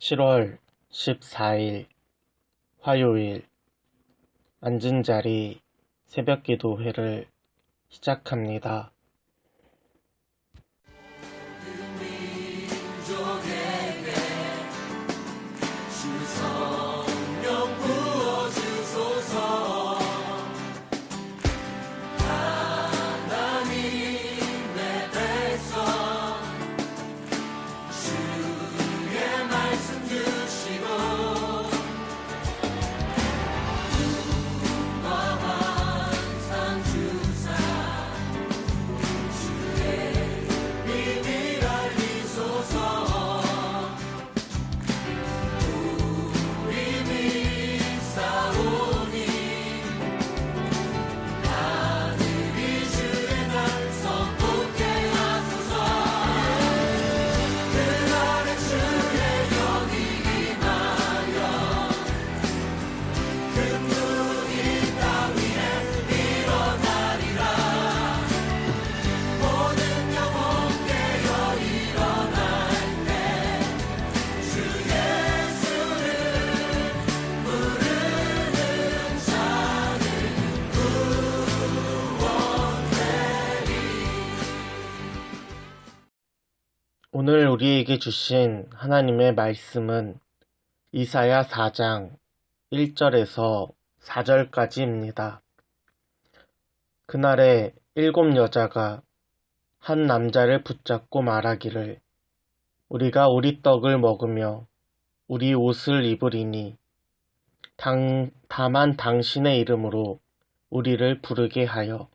7월 14일 화요일 앉은 자리 새벽 기도회를 시작합니다. 우리에게 주신 하나님의 말씀은 이사야 4장 1절에서 4절까지입니다. 그날에 일곱 여자가 한 남자를 붙잡고 말하기를 우리가 우리 떡을 먹으며 우리 옷을 입으리니 당, 다만 당신의 이름으로 우리를 부르게 하여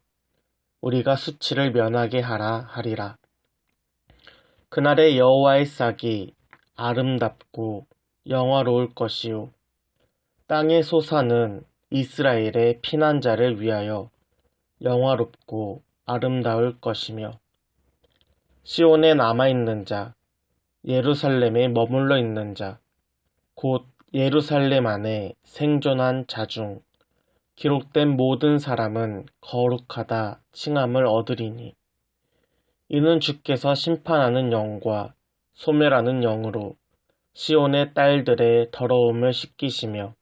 우리가 수치를 면하게 하라 하리라. 그날의 여호와의 싹이 아름답고 영화로울 것이요. 땅의 소사는 이스라엘의 피난자를 위하여 영화롭고 아름다울 것이며 시온에 남아 있는 자 예루살렘에 머물러 있는 자 곧 예루살렘 안에 생존한 자 중 기록된 모든 사람은 거룩하다 칭함을 얻으리니 이는 주께서 심판하는 영과 소멸하는 영으로 시온의 딸들의 더러움을 씻기시며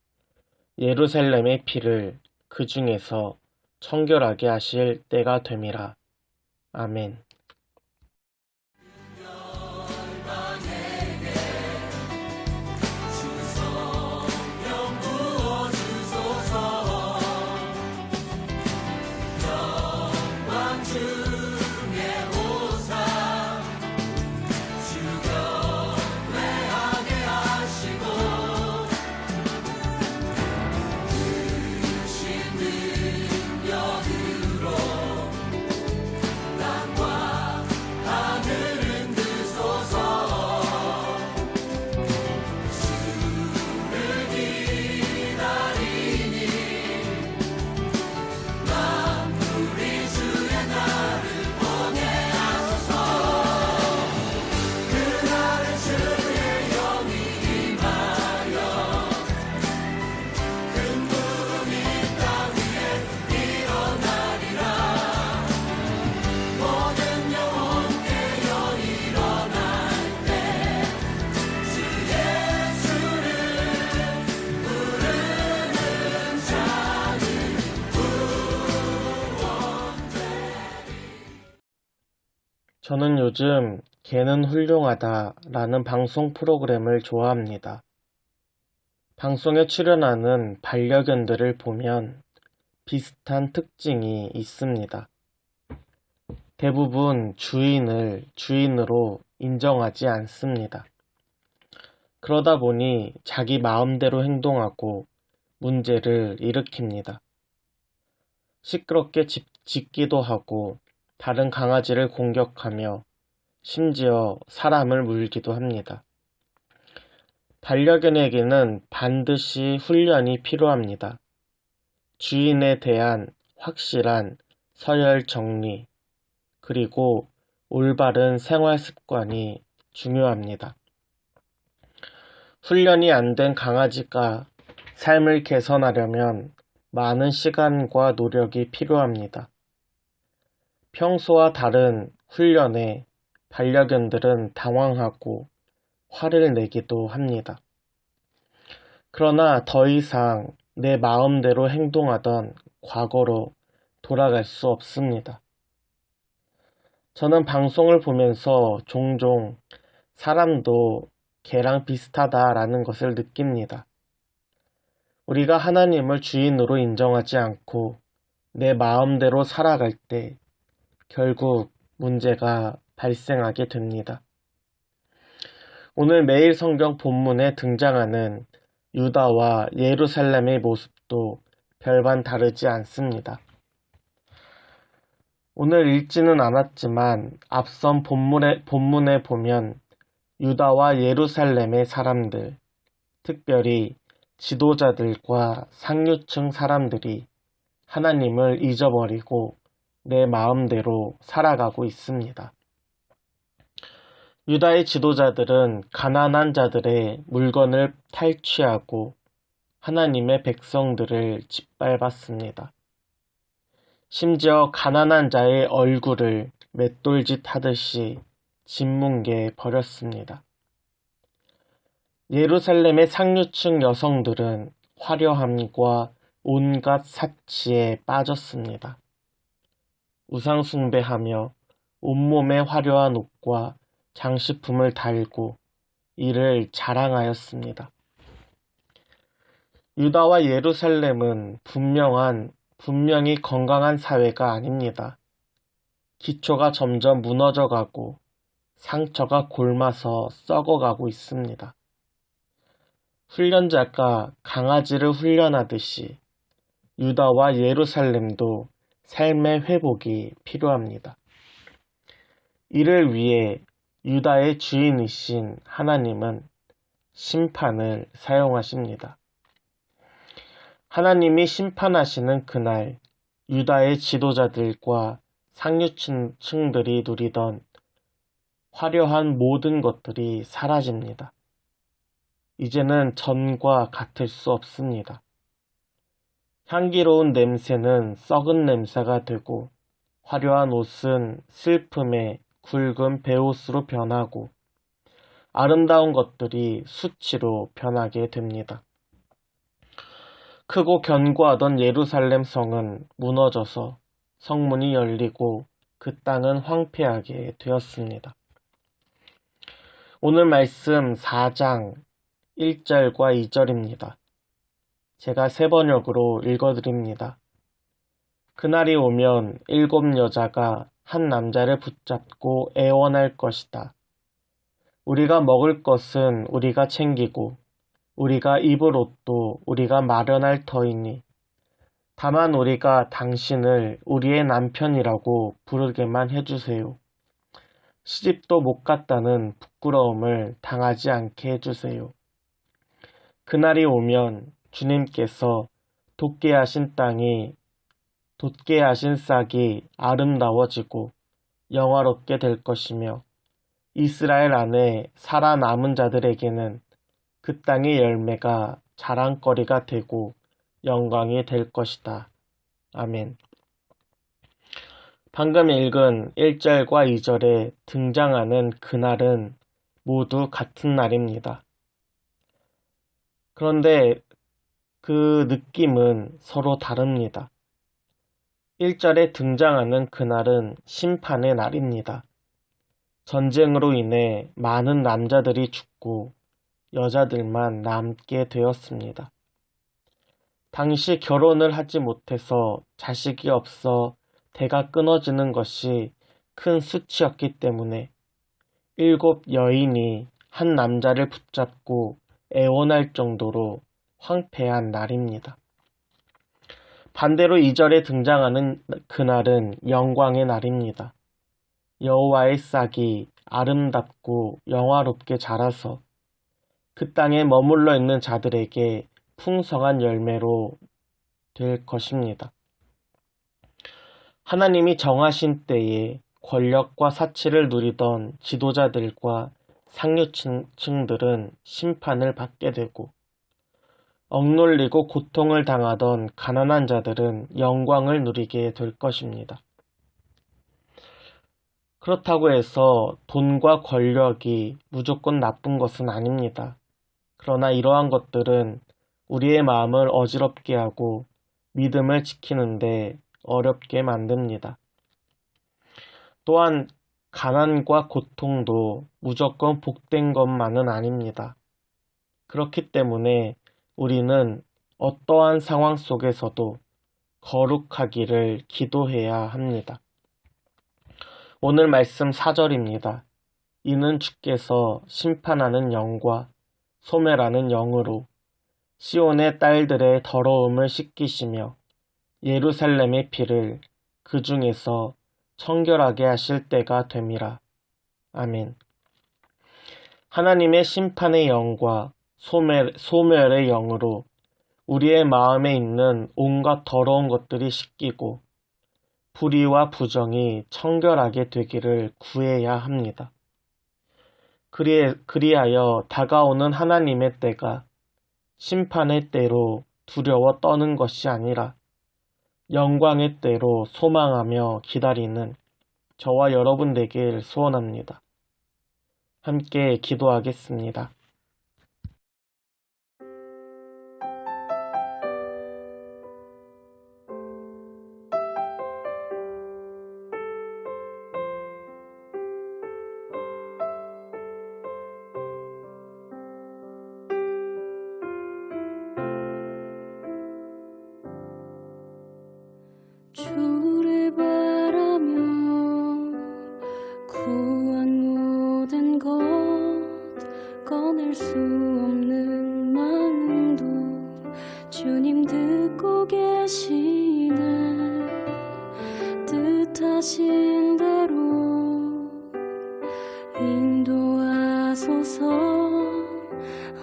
예루살렘의 피를 그 중에서 청결하게 하실 때가 됨이라. 아멘. 저는 요즘 개는 훌륭하다 라는 방송 프로그램을 좋아합니다. 방송에 출연하는 반려견들을 보면 비슷한 특징이 있습니다. 대부분 주인을 주인으로 인정하지 않습니다. 그러다 보니 자기 마음대로 행동하고 문제를 일으킵니다. 시끄럽게 집, 짖기도 하고 다른 강아지를 공격하며 심지어 사람을 물기도 합니다. 반려견에게는 반드시 훈련이 필요합니다. 주인에 대한 확실한 서열 정리, 그리고 올바른 생활 습관이 중요합니다. 훈련이 안 된 강아지가 삶을 개선하려면 많은 시간과 노력이 필요합니다. 평소와 다른 훈련에 반려견들은 당황하고 화를 내기도 합니다. 그러나 더 이상 내 마음대로 행동하던 과거로 돌아갈 수 없습니다. 저는 방송을 보면서 종종 사람도 개랑 비슷하다라는 것을 느낍니다. 우리가 하나님을 주인으로 인정하지 않고 내 마음대로 살아갈 때 결국 문제가 발생하게 됩니다. 오늘 매일 성경 본문에 등장하는 유다와 예루살렘의 모습도 별반 다르지 않습니다. 오늘 읽지는 않았지만 앞선 본문에, 본문에 보면 유다와 예루살렘의 사람들, 특별히 지도자들과 상류층 사람들이 하나님을 잊어버리고 내 마음대로 살아가고 있습니다. 유다의 지도자들은 가난한 자들의 물건을 탈취하고 하나님의 백성들을 짓밟았습니다. 심지어 가난한 자의 얼굴을 맷돌짓 하듯이 짓뭉개 버렸습니다. 예루살렘의 상류층 여성들은 화려함과 온갖 사치에 빠졌습니다. 우상숭배하며 온몸에 화려한 옷과 장식품을 달고 이를 자랑하였습니다. 유다와 예루살렘은 분명한, 분명히 건강한 사회가 아닙니다. 기초가 점점 무너져 가고 상처가 골마서 썩어가고 있습니다. 훈련자가 강아지를 훈련하듯이 유다와 예루살렘도 삶의 회복이 필요합니다. 이를 위해 유다의 주인이신 하나님은 심판을 사용하십니다. 하나님이 심판하시는 그날 유다의 지도자들과 상류층들이 누리던 화려한 모든 것들이 사라집니다. 이제는 전과 같을 수 없습니다. 향기로운 냄새는 썩은 냄새가 되고 화려한 옷은 슬픔의 굵은 베옷으로 변하고 아름다운 것들이 수치로 변하게 됩니다. 크고 견고하던 예루살렘 성은 무너져서 성문이 열리고 그 땅은 황폐하게 되었습니다. 오늘 말씀 4장 1절과 2절입니다. 제가 세 번역으로 읽어드립니다. 그날이 오면 일곱 여자가 한 남자를 붙잡고 애원할 것이다. 우리가 먹을 것은 우리가 챙기고 우리가 입을 옷도 우리가 마련할 터이니 다만 우리가 당신을 우리의 남편이라고 부르게만 해주세요. 시집도 못 갔다는 부끄러움을 당하지 않게 해주세요. 그날이 오면 주님께서 돋게 하신 땅이 돋게 하신 싹이 아름다워지고 영화롭게 될 것이며 이스라엘 안에 살아남은 자들에게는 그 땅의 열매가 자랑거리가 되고 영광이 될 것이다. 아멘. 방금 읽은 1절과 2절에 등장하는 그날은 모두 같은 날입니다. 그런데 그 느낌은 서로 다릅니다. 1절에 등장하는 그날은 심판의 날입니다. 전쟁으로 인해 많은 남자들이 죽고 여자들만 남게 되었습니다. 당시 결혼을 하지 못해서 자식이 없어 대가 끊어지는 것이 큰 수치였기 때문에 일곱 여인이 한 남자를 붙잡고 애원할 정도로 황폐한 날입니다. 반대로 2절에 등장하는 그날은 영광의 날입니다. 여호와의 싹이 아름답고 영화롭게 자라서 그 땅에 머물러 있는 자들에게 풍성한 열매로 될 것입니다. 하나님이 정하신 때에 권력과 사치를 누리던 지도자들과 상류층들은 심판을 받게 되고 억눌리고 고통을 당하던 가난한 자들은 영광을 누리게 될 것입니다. 그렇다고 해서 돈과 권력이 무조건 나쁜 것은 아닙니다. 그러나 이러한 것들은 우리의 마음을 어지럽게 하고 믿음을 지키는데 어렵게 만듭니다. 또한 가난과 고통도 무조건 복된 것만은 아닙니다. 그렇기 때문에 우리는 어떠한 상황 속에서도 거룩하기를 기도해야 합니다. 오늘 말씀 4절입니다. 이는 주께서 심판하는 영과 소멸하는 영으로 시온의 딸들의 더러움을 씻기시며 예루살렘의 피를 그 중에서 청결하게 하실 때가 됨이라. 아멘. 하나님의 심판의 영과 소멸, 소멸의 영으로 우리의 마음에 있는 온갖 더러운 것들이 씻기고 불의와 부정이 청결하게 되기를 구해야 합니다. 그리, 그리하여 다가오는 하나님의 때가 심판의 때로 두려워 떠는 것이 아니라 영광의 때로 소망하며 기다리는 저와 여러분 되길 소원합니다. 함께 기도하겠습니다.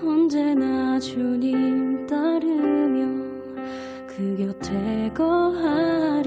언제나 주님 따르며 그 곁에 거하리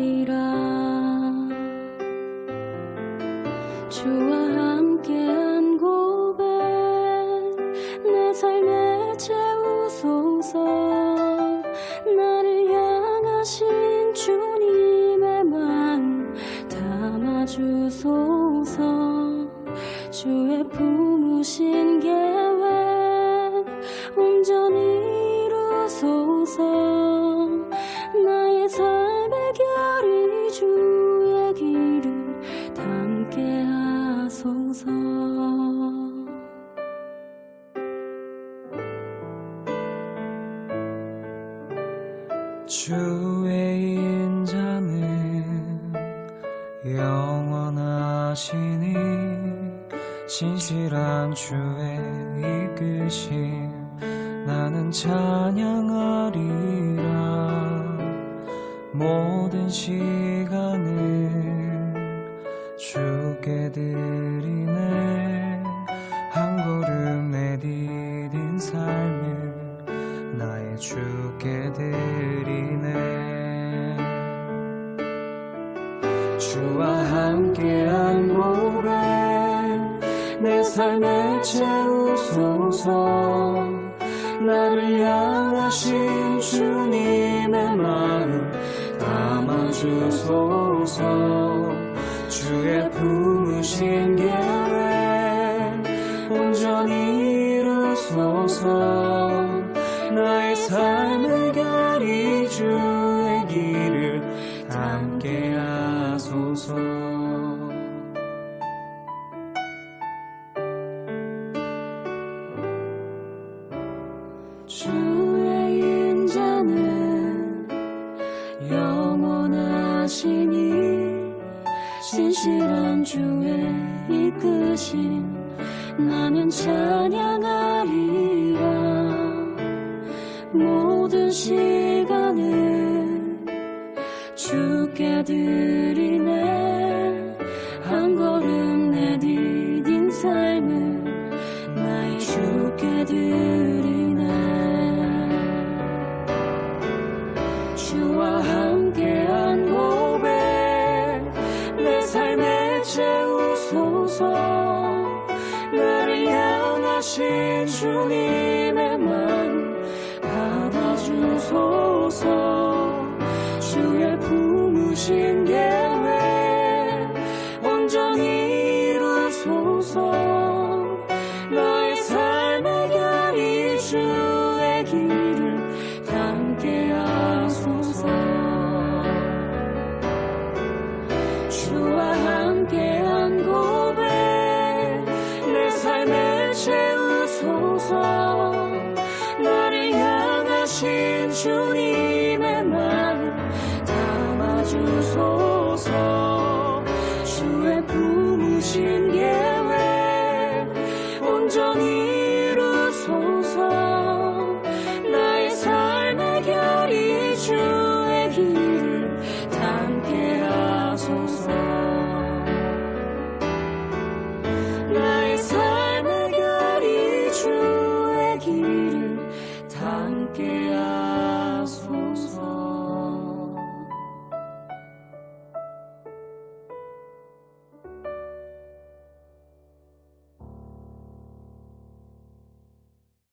나는 찬양하리라. 모든 시간을 주께 드리네. 한 걸음 내디딘 삶을 나의 주께 드리네. 주와 함께한 고백 내 삶에 채우소서 나를 향하신 주님의 마음 담아주소서. 주의 품으신 영원하시니 신실한 주의 이끄심 나는 찬양하리라. 모든 시간을 주께 드리 향